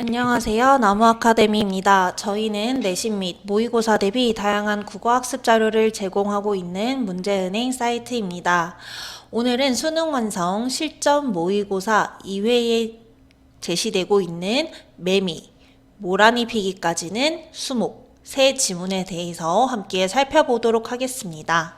안녕하세요. 나무 아카데미입니다. 저희는 내신 및 모의고사 대비 다양한 국어학습 자료를 제공하고 있는 문제은행 사이트입니다. 오늘은 수능 완성 실전 모의고사 2회에 제시되고 있는 매미, 모라니 피기까지는 수목, 세 지문에 대해서 함께 살펴보도록 하겠습니다.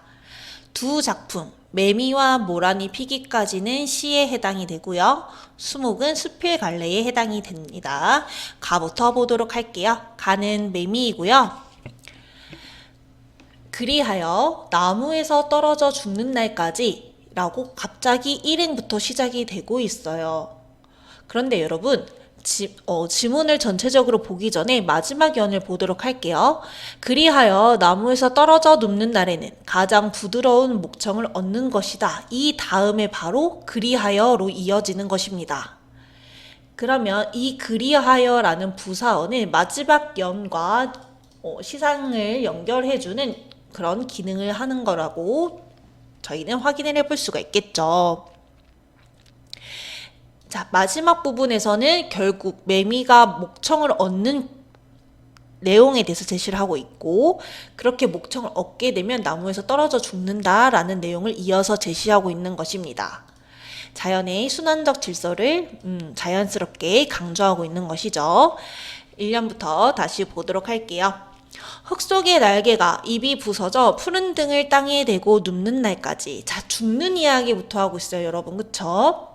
두 작품, 매미와 모라니 피기까지는 시에 해당이 되고요. 수목은 수필 갈래에 해당이 됩니다. 가부터 보도록 할게요. 가는 매미이고요. 그리하여 나무에서 떨어져 죽는 날까지 라고 갑자기 일행부터 시작이 되고 있어요. 그런데 여러분, 지, 어, 지문을 전체적으로 보기 전에 마지막 연을 보도록 할게요. 그리하여 나무에서 떨어져 눕는 날에는 가장 부드러운 목청을 얻는 것이다. 이 다음에 바로 그리하여로 이어지는 것입니다. 그러면 이 그리하여라는 부사어는 마지막 연과 어, 시상을 연결해주는 그런 기능을 하는 거라고 저희는 확인을 해볼 수가 있겠죠. 자, 마지막 부분에서는 결국 매미가 목청을 얻는 내용에 대해서 제시를 하고 있고, 그렇게 목청을 얻게 되면 나무에서 떨어져 죽는다라는 내용을 이어서 제시하고 있는 것입니다. 자연의 순환적 질서를 음, 자연스럽게 강조하고 있는 것이죠. 1년부터 다시 보도록 할게요. 흙 속의 날개가 입이 부서져 푸른 등을 땅에 대고 눕는 날까지. 자, 죽는 이야기부터 하고 있어요, 여러분. 그쵸?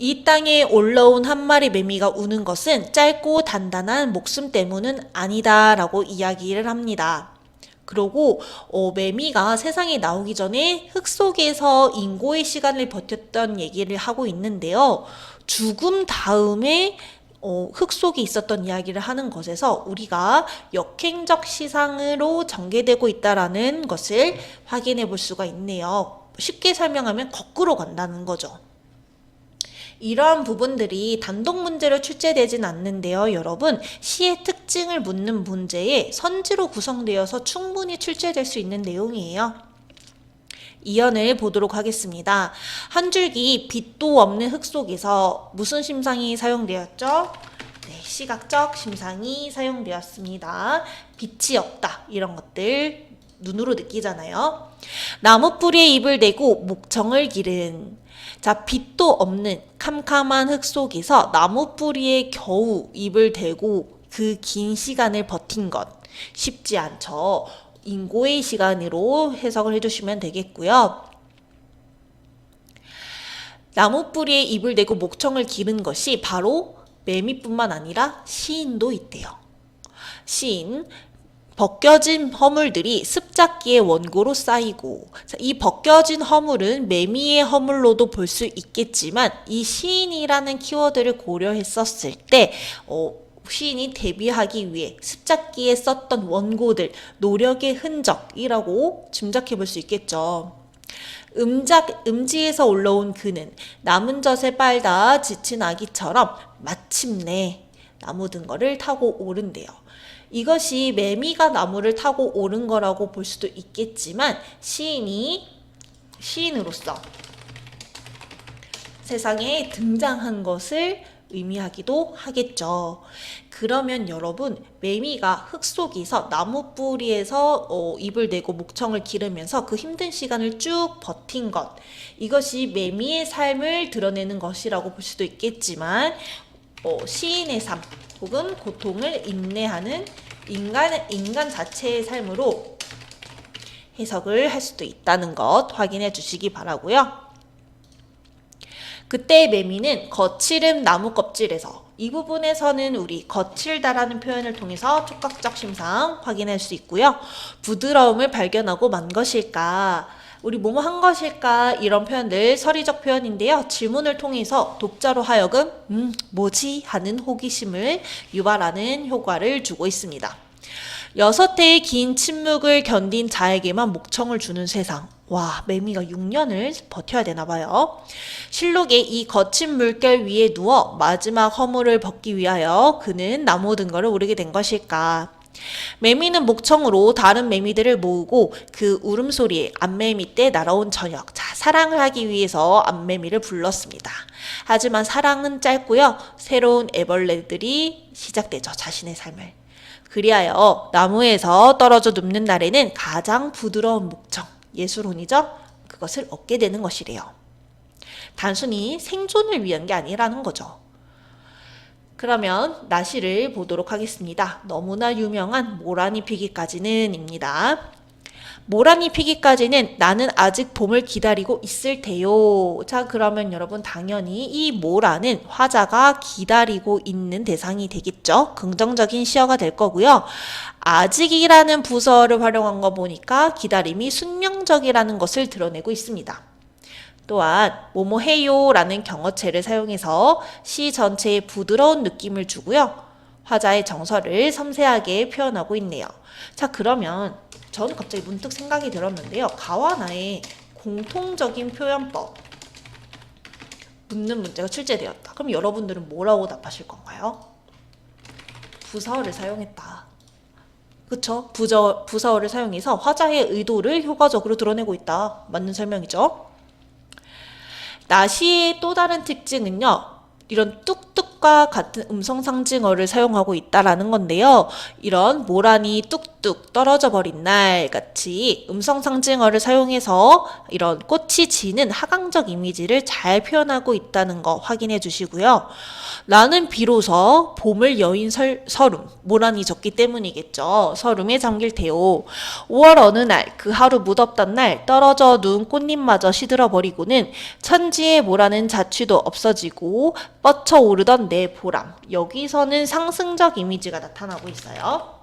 이 땅에 올라온 한 마리 매미가 우는 것은 짧고 단단한 목숨 때문은 아니다라고 이야기를 합니다. 그러고 어, 매미가 세상에 나오기 전에 흙 속에서 인고의 시간을 버텼던 얘기를 하고 있는데요. 죽음 다음에 어, 흙 속에 있었던 이야기를 하는 것에서 우리가 역행적 시상으로 전개되고 있다라는 것을 확인해 볼 수가 있네요. 쉽게 설명하면 거꾸로 간다는 거죠. 이러한 부분들이 단독 문제로 출제되진 않는데요, 여러분. 시의 특징을 묻는 문제에 선지로 구성되어서 충분히 출제될 수 있는 내용이에요. 이연을 보도록 하겠습니다. 한 줄기 빛도 없는 흙 속에서 무슨 심상이 사용되었죠? 네, 시각적 심상이 사용되었습니다. 빛이 없다. 이런 것들 눈으로 느끼잖아요. 나무 뿌리에 입을 대고 목청을 기른 자, 빛도 없는 캄캄한 흙 속에서 나무 뿌리에 겨우 입을 대고 그 긴 시간을 버틴 것 쉽지 않죠. 인고의 시간으로 해석을 해주시면 되겠고요. 나무 뿌리에 입을 대고 목청을 기른 것이 바로 매미뿐만 아니라 시인도 있대요. 시인, 벗겨진 허물들이 습작기의 원고로 쌓이고 이 벗겨진 허물은 매미의 허물로도 볼 수 있겠지만 이 시인이라는 키워드를 고려했었을 때 어, 시인이 데뷔하기 위해 습작기에 썼던 원고들 노력의 흔적이라고 짐작해 볼 수 있겠죠. 음작, 음지에서 올라온 그는 남은 젖에 빨다 지친 아기처럼 마침내 나무 든 거를 타고 오른대요. 이것이 매미가 나무를 타고 오른 거라고 볼 수도 있겠지만 시인이 시인으로서 세상에 등장한 것을 의미하기도 하겠죠. 그러면 여러분, 매미가 흙 속에서 나무 뿌리에서 어, 입을 대고 목청을 기르면서 그 힘든 시간을 쭉 버틴 것. 이것이 매미의 삶을 드러내는 것이라고 볼 수도 있겠지만, 어, 시인의 삶 혹은 고통을 인내하는 인간, 인간 자체의 삶으로 해석을 할 수도 있다는 것 확인해 주시기 바라고요. 그때 매미는 거칠은 나무 껍질에서 이 부분에서는 우리 거칠다라는 표현을 통해서 촉각적 심상 확인할 수 있고요. 부드러움을 발견하고 만 것일까? 우리 뭐뭐 한 것일까? 이런 표현들 서리적 표현인데요. 질문을 통해서 독자로 하여금 음, 뭐지? 하는 호기심을 유발하는 효과를 주고 있습니다. 여섯 해의 긴 침묵을 견딘 자에게만 목청을 주는 세상. 와, 매미가 6년을 버텨야 되나 봐요. 실록에 이 거친 물결 위에 누워 마지막 허물을 벗기 위하여 그는 나무 든 거를 오르게 된 것일까? 매미는 목청으로 다른 매미들을 모으고 그 울음소리에 암매미 때 날아온 저녁, 자, 사랑을 하기 위해서 암매미를 불렀습니다. 하지만 사랑은 짧고요. 새로운 애벌레들이 시작되죠. 자신의 삶을. 그리하여 나무에서 떨어져 눕는 날에는 가장 부드러운 목청, 예술혼이죠? 그것을 얻게 되는 것이래요. 단순히 생존을 위한 게 아니라는 거죠. 그러면 나시를 보도록 하겠습니다. 너무나 유명한 모라니 피기까지는 입니다. 모라니 피기까지는 나는 아직 봄을 기다리고 있을 테요. 자, 그러면 여러분 당연히 이 모라는 화자가 기다리고 있는 대상이 되겠죠. 긍정적인 시어가 될 거고요. 아직이라는 부서를 활용한 거 보니까 기다림이 순명적이라는 것을 드러내고 있습니다. 또한 뭐뭐 해요라는 경어체를 사용해서 시 전체에 부드러운 느낌을 주고요. 화자의 정서를 섬세하게 표현하고 있네요. 자, 그러면 저는 갑자기 문득 생각이 들었는데요. 가와 나의 공통적인 표현법 묻는 문제가 출제되었다. 그럼 여러분들은 뭐라고 답하실 건가요? 부사어를 사용했다. 그쵸? 부저, 부사어를 사용해서 화자의 의도를 효과적으로 드러내고 있다. 맞는 설명이죠? 나시의 또 다른 특징은요. 이런 뚝뚝 과 같은 음성 상징어를 사용하고 있다라는 건데요. 이런 모란이 뚝뚝 떨어져 버린 날 같이 음성 상징어를 사용해서 이런 꽃이 지는 하강적 이미지를 잘 표현하고 있다는 거 확인해 주시고요. 나는 비로소 봄을 여인 설, 서름, 모란이 적기 때문이겠죠. 서름에 잠길 테오. 5월 어느 날, 그 하루 무덥던 날, 떨어져 누운 꽃잎마저 시들어 버리고는 천지의 모라는 자취도 없어지고 뻗쳐 오르던 내 보람. 여기서는 상승적 이미지가 나타나고 있어요.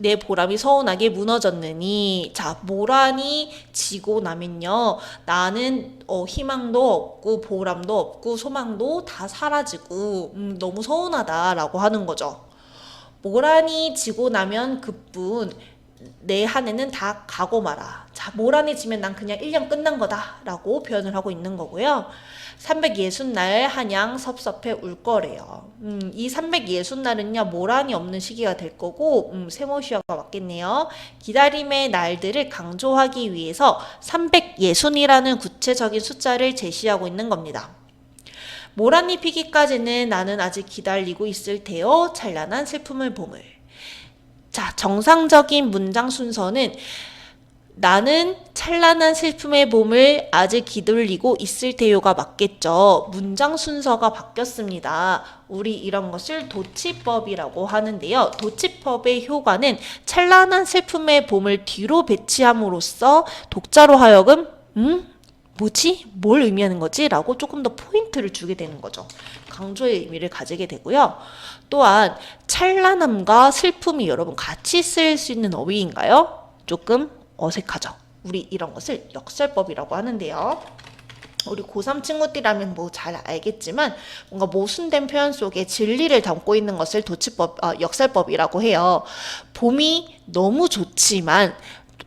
내 보람이 서운하게 무너졌느니 자 모란이 지고 나면요 나는 어, 희망도 없고 보람도 없고 소망도 다 사라지고 음, 너무 서운하다라고 하는 거죠 모란이 지고 나면 그뿐 내 한 해는 다 가고 마라. 자, 모란이 지면 난 그냥 1년 끝난 거다. 라고 표현을 하고 있는 거고요. 360날 한양 섭섭해 울 거래요. 음, 이 360날은요, 모란이 없는 시기가 될 거고, 음, 세모시어가 맞겠네요. 기다림의 날들을 강조하기 위해서 360이라는 구체적인 숫자를 제시하고 있는 겁니다. 모란이 피기까지는 나는 아직 기다리고 있을 테요. 찬란한 슬픔을 봄을. 자, 정상적인 문장 순서는 나는 찬란한 슬픔의 봄을 아직 기다리고 있을 테요가 맞겠죠. 문장 순서가 바뀌었습니다. 우리 이런 것을 도치법이라고 하는데요. 도치법의 효과는 찬란한 슬픔의 봄을 뒤로 배치함으로써 독자로 하여금 음? 뭐지? 뭘 의미하는 거지? 라고 조금 더 포인트를 주게 되는 거죠. 강조의 의미를 가지게 되고요. 또한 찬란함과 슬픔이 여러분 같이 쓰일 수 있는 어휘인가요? 조금 어색하죠. 우리 이런 것을 역설법이라고 하는데요. 우리 고3 친구들이라면 뭐 잘 알겠지만 뭔가 모순된 표현 속에 진리를 담고 있는 것을 도치법, 아, 역설법이라고 해요. 봄이 너무 좋지만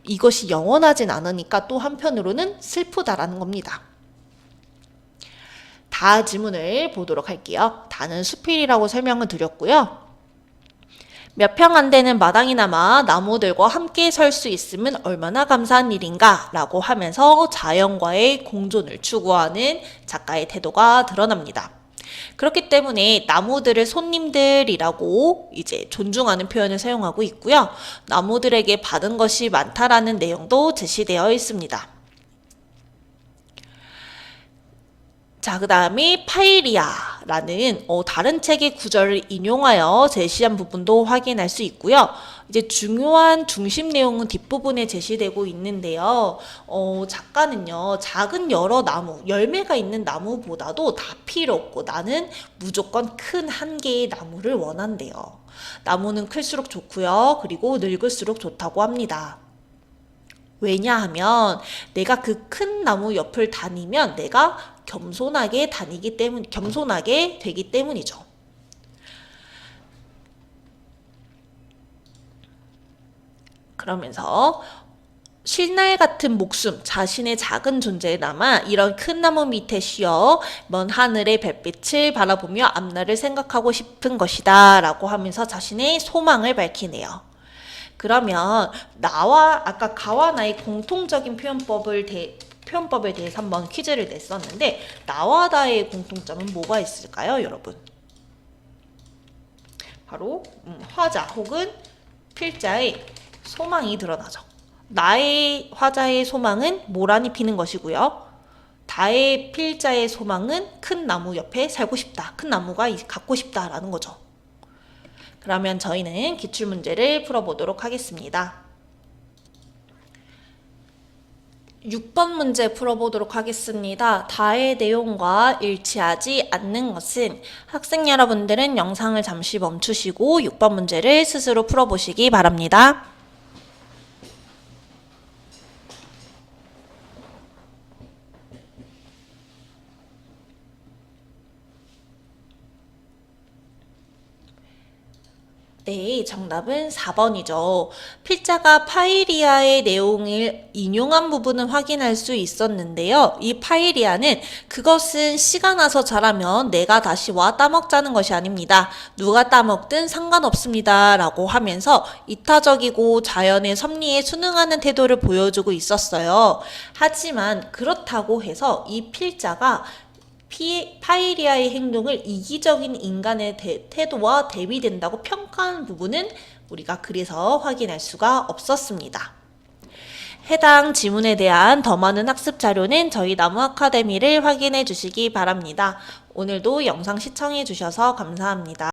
이것이 영원하진 않으니까 또 한편으로는 슬프다라는 겁니다. 다 지문을 보도록 할게요. 다는 수필이라고 설명을 드렸고요. 몇 평 안 되는 마당이 남아 나무들과 함께 설 수 있으면 얼마나 감사한 일인가 라고 하면서 자연과의 공존을 추구하는 작가의 태도가 드러납니다. 그렇기 때문에 나무들을 손님들이라고 이제 존중하는 표현을 사용하고 있고요. 나무들에게 받은 것이 많다라는 내용도 제시되어 있습니다. 자, 그 다음에 파이리아라는 어, 다른 책의 구절을 인용하여 제시한 부분도 확인할 수 있고요. 이제 중요한 중심 내용은 뒷부분에 제시되고 있는데요. 어, 작가는요, 작은 여러 나무, 열매가 있는 나무보다도 다 필요 없고 나는 무조건 큰 한 개의 나무를 원한대요. 나무는 클수록 좋고요. 그리고 늙을수록 좋다고 합니다. 왜냐하면 내가 그 큰 나무 옆을 다니면 내가 겸손하게 다니기 때문, 겸손하게 되기 때문이죠. 그러면서 실날 같은 목숨, 자신의 작은 존재에 남아 이런 큰 나무 밑에 쉬어 먼 하늘의 별빛을 바라보며 앞날을 생각하고 싶은 것이다. 라고 하면서 자신의 소망을 밝히네요. 그러면 나와 아까 가와 나의 공통적인 표현법을 대, 표현법에 대해서 한번 퀴즈를 냈었는데 나와 나의 공통점은 뭐가 있을까요, 여러분? 바로 음, 화자 혹은 필자의 소망이 드러나죠. 나의 화자의 소망은 모란이 피는 것이고요. 다의 필자의 소망은 큰 나무 옆에 살고 싶다. 큰 나무가 이- 갖고 싶다라는 거죠. 그러면 저희는 기출 문제를 풀어보도록 하겠습니다. 6번 문제 풀어보도록 하겠습니다. 다의 내용과 일치하지 않는 것은 학생 여러분들은 영상을 잠시 멈추시고 6번 문제를 스스로 풀어보시기 바랍니다. 네, 정답은 4번이죠. 필자가 파이리아의 내용을 인용한 부분은 확인할 수 있었는데요. 이 파이리아는 그것은 씨가 나서 자라면 내가 다시 와 따먹자는 것이 아닙니다. 누가 따먹든 상관없습니다. 라고 하면서 이타적이고 자연의 섭리에 순응하는 태도를 보여주고 있었어요. 하지만 그렇다고 해서 이 필자가 피, 파이리아의 행동을 이기적인 인간의 대- 태도와 대비된다고 평가한 부분은 우리가 그래서 확인할 수가 없었습니다. 해당 지문에 대한 더 많은 학습 자료는 저희 나무 아카데미를 확인해 주시기 바랍니다. 오늘도 영상 시청해 주셔서 감사합니다.